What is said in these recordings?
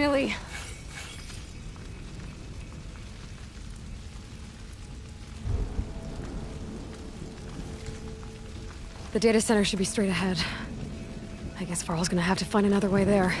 Finally. The data center should be straight ahead. I guess Farrell's gonna have to find another way there.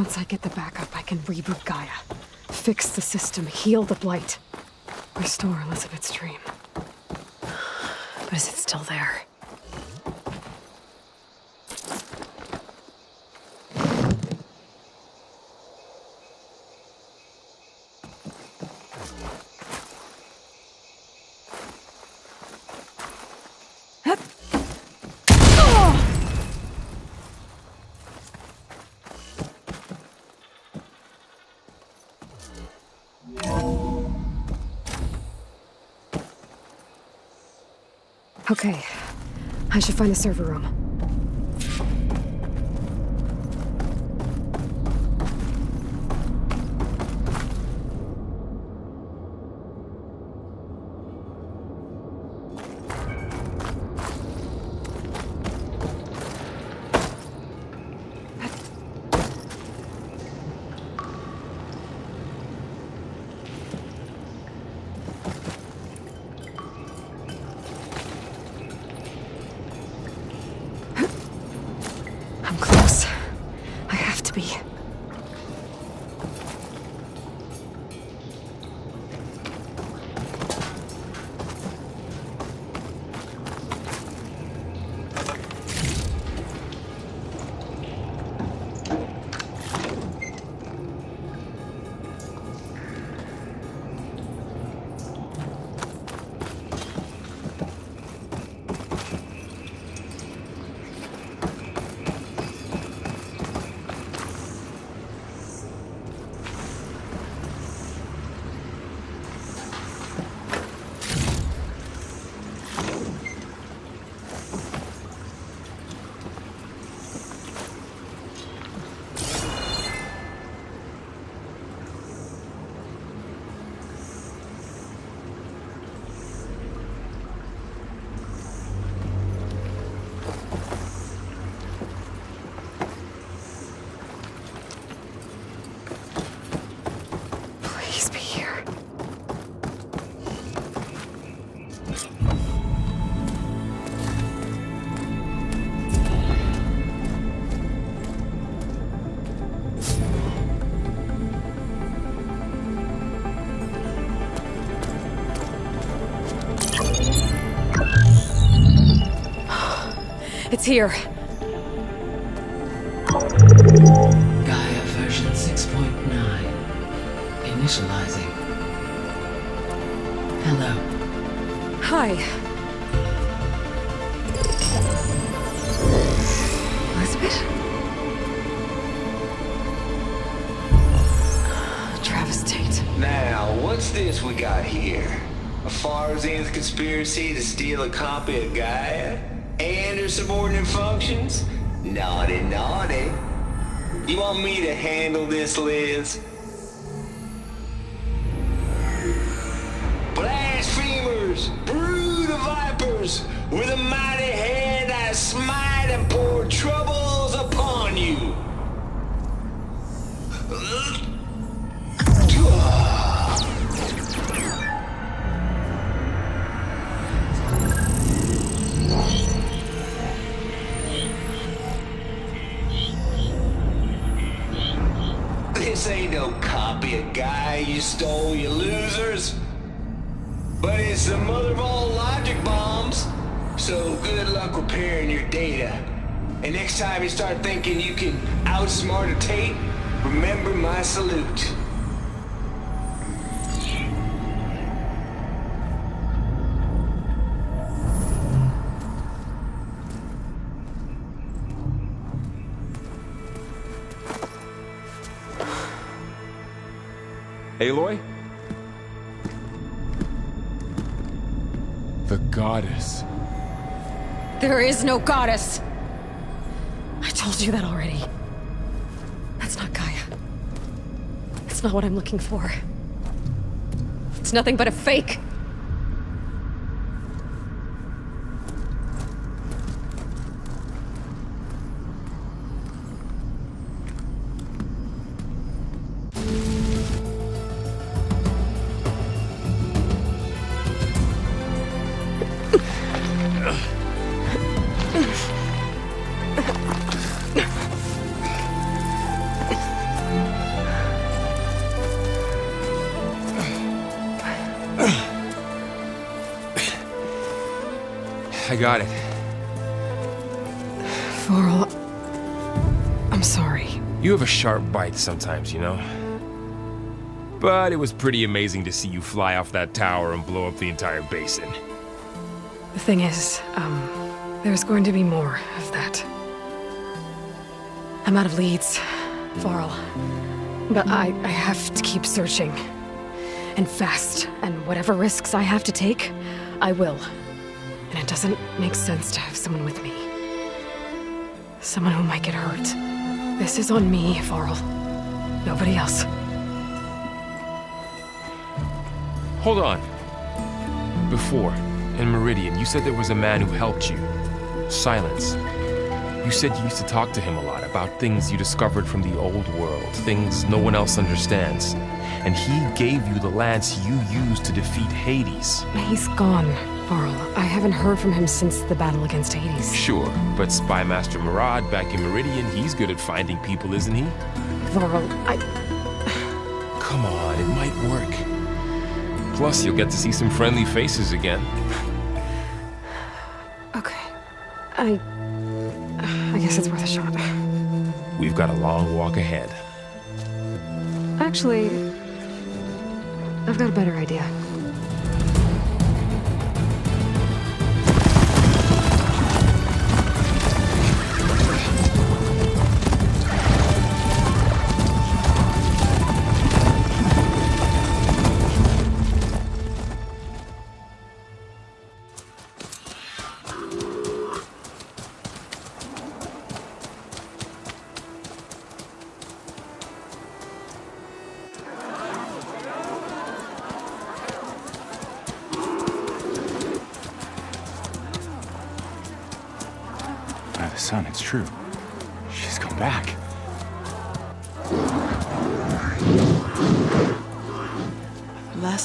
Once I get the backup, I can reboot Gaia. Fix the system, heal the Blight. Restore Elizabeth's dream. But is it still there? Okay. I should find the server room. Here. Gaia version 6.9. Initializing. Hello. Hi. Elizabeth? Travis Tate. Now, what's this we got here? A Farzan's conspiracy to steal a copy of Gaia? And her subordinate functions? Naughty, naughty. You want me to handle this, Liz? Blasphemers! Brood of vipers! With a mighty hand I smite and pour troubles upon you! You stole, you losers. But it's the mother of all logic bombs. So good luck repairing your data. And next time you start thinking you can outsmart a tape, remember my salute. Aloy? The goddess. There is no goddess! I told you that already. That's not Gaia. It's not what I'm looking for. It's nothing but a fake. Got it. Varl, I'm sorry. You have a sharp bite sometimes, you know? But it was pretty amazing to see you fly off that tower and blow up the entire basin. The thing is, um, there's going to be more of that. I'm out of leads, Varl. But I, I have to keep searching. And fast. And whatever risks I have to take, I will. And it doesn't make sense to have someone with me. Someone who might get hurt. This is on me, Varl. Nobody else. Hold on. Before, in Meridian, you said there was a man who helped you. Silence. You said you used to talk to him a lot about things you discovered from the old world, things no one else understands. And he gave you the lance you used to defeat Hades. He's gone, Varl. I haven't heard from him since the battle against Hades. Sure, but Spy Master Murad back in Meridian, he's good at finding people, isn't he? Varl, I... Come on, it might work. Plus, you'll get to see some friendly faces again. Okay. I... I guess it's worth a shot. We've got a long walk ahead. Actually, I've got a better idea.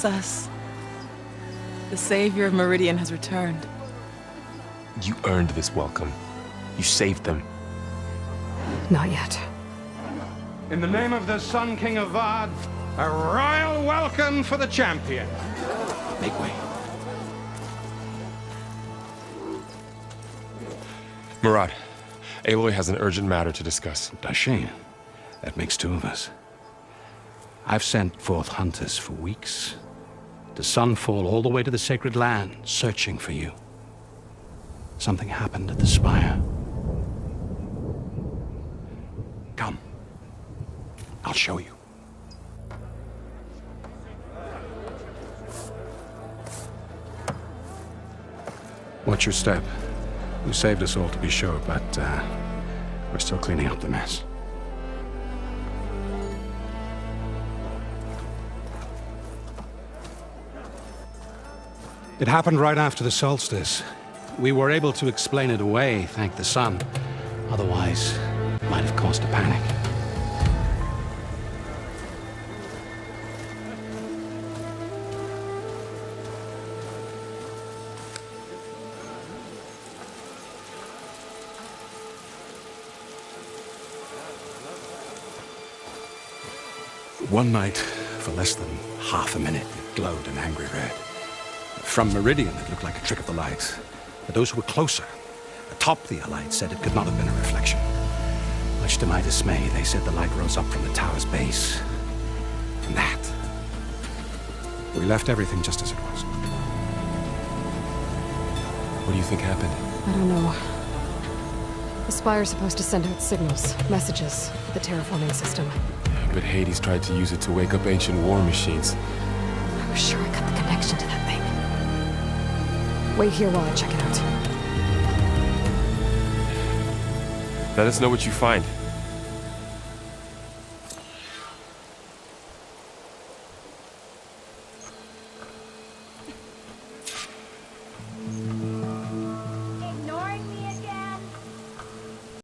Bless us. The savior of Meridian has returned. You earned this welcome. You saved them. Not yet. In the name of the Sun King of Vard, a royal welcome for the champion. Make way. Murad, Aloy has an urgent matter to discuss. Dashane. That makes two of us. I've sent forth hunters for weeks. To Sunfall all the way to the Sacred Land, searching for you. Something happened at the Spire. Come. I'll show you. Watch your step. You saved us all to be sure, but uh, we're still cleaning up the mess. It happened right after the solstice. We were able to explain it away, thank the sun. Otherwise, it might have caused a panic. One night, for less than half a minute, it glowed an angry red. From Meridian, it looked like a trick of the light. But those who were closer, atop the Allied, said it could not have been a reflection. Much to my dismay, they said the light rose up from the tower's base. And that. We left everything just as it was. What do you think happened? I don't know. The Spire's supposed to send out signals, messages, for the terraforming system. But Hades tried to use it to wake up ancient war machines. I was sure I got the connection to that thing. Wait here while I check it out. Let us know what you find.